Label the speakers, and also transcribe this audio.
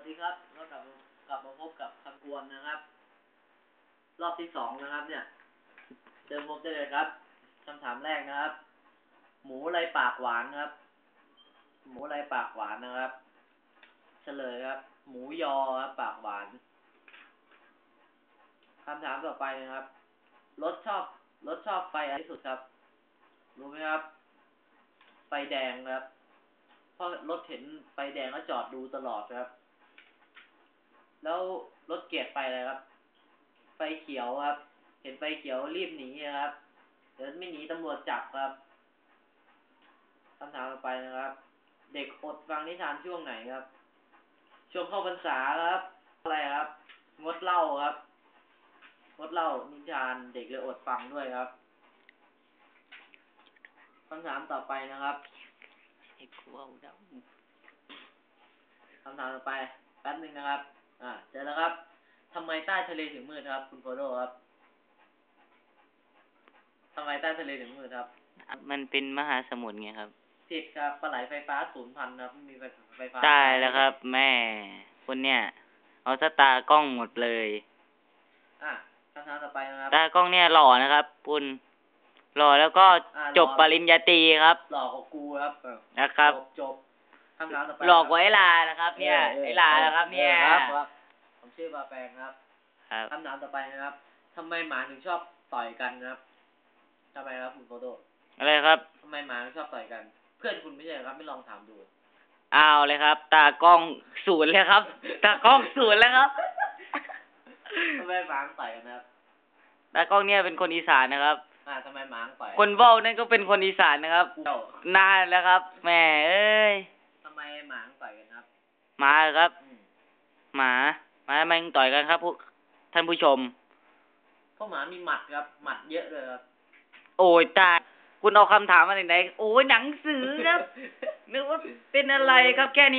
Speaker 1: วัสดีครับก็กลับมากลับมาพบกับคำกวนนะครับ รอบที่สองนะครับ เนี่ยเจอพบได้เลยครับคำถามแรกนะครับ หมูไรปากหวานครับ หมูไรปากหวานนะครับ เฉลยครับ หมูยอครับปากหวานคำถามต่อไปนะครับรถชอบรถชอบไฟอะไรที่สุดครับ รู้ไหมครับ ไฟแดงครับเพราะรถเห็นไฟแดงก็จอดดูตลอดครับ แล้วรถเกียร์ไฟอะไรครับ ไฟเขียวครับ เห็นไฟเขียวรีบหนีครับเดี๋ยวไม่หนีตำรวจจับครับคำถามต่อไปนะครับ เด็กอดฟังนิทานช่วงไหนครับ ช่วงเข้าพรรษาครับ อะไรครับ งดเหล้าครับ งดเหล้านิทานเด็กเลยอดฟังด้วยครับคำถามต่อไปนะครับ
Speaker 2: ไอ้กูเอาด
Speaker 1: คำถามต่อไปแป๊บหนึงนะครับ อ่าเจอแล้วครับทำไมใต้ทะเลถึงมืดครับ คุณโฟโดครับทำไมใต้ทะเลถึงมืดครับำ
Speaker 2: มันเป็นมหาสมุทรไงครับ
Speaker 1: ผิดครับปลาไหลไฟฟ้าศูนย์พันครับไม่มีไฟไฟฟ้า
Speaker 2: ตายแล้วครับ แม่คนเนี่ย เอาสตาร์กล้องหมดเลย
Speaker 1: อะคำถามต่อไปนะครับ
Speaker 2: ตากล้องเนี่ยหล่อนะครับคุณหล่อแล้วก็
Speaker 1: อ่า
Speaker 2: จบ
Speaker 1: หล่อ
Speaker 2: ปริญญาตรีครับ
Speaker 1: หลอกของกูครับเออ
Speaker 2: นะครับ
Speaker 1: จบจบ คำถามต่อไป
Speaker 2: หลอกไว้ลานะครับ เนี่ย
Speaker 1: ออ
Speaker 2: ไอ้ลานะครับ เนี่ย
Speaker 1: ออครับครับ ผมชื่อบาแปงครับ
Speaker 2: ครับ
Speaker 1: คำถามต่อไปนะครับทำไมหมาถึงชอบต่อยกันครับทำไมครับคุณโฟโด
Speaker 2: อะไรครับ
Speaker 1: ทำไมหมาถึงชอบต่อยกัน เพื่อนคุณไม่ใช่เหรอครับ ไม่ลองถามดู
Speaker 2: เอาเลยครับ ตากล้องศูนย์เลยครับ ตากล้องศูนย์แล้วครับ
Speaker 1: ทำไมหมาถึงต่อยกันนะครับ
Speaker 2: ตากล้องเนี่ยเป็นคนอีสานนะครับ
Speaker 1: อ่าทำไมหมาถึงต่อย
Speaker 2: คนเว้านั่นก็เป็นคนอีสานนะครับ
Speaker 1: เจ้านา
Speaker 2: นแล้วครับแหม่เอ้ย หมาเหรอครับ
Speaker 1: อืม
Speaker 2: หมาหมาทำไมถึงต่อยกันครับพวกท่านผู้ชม
Speaker 1: เพราะหมามีหมัดครับ หมัดเยอะเลยครับ
Speaker 2: โอ้ยตายคุณเอาคำถามมาจากไหนโอ้ยหนังสือครับ นึกว่าเป็นอะไรครับแค่นี้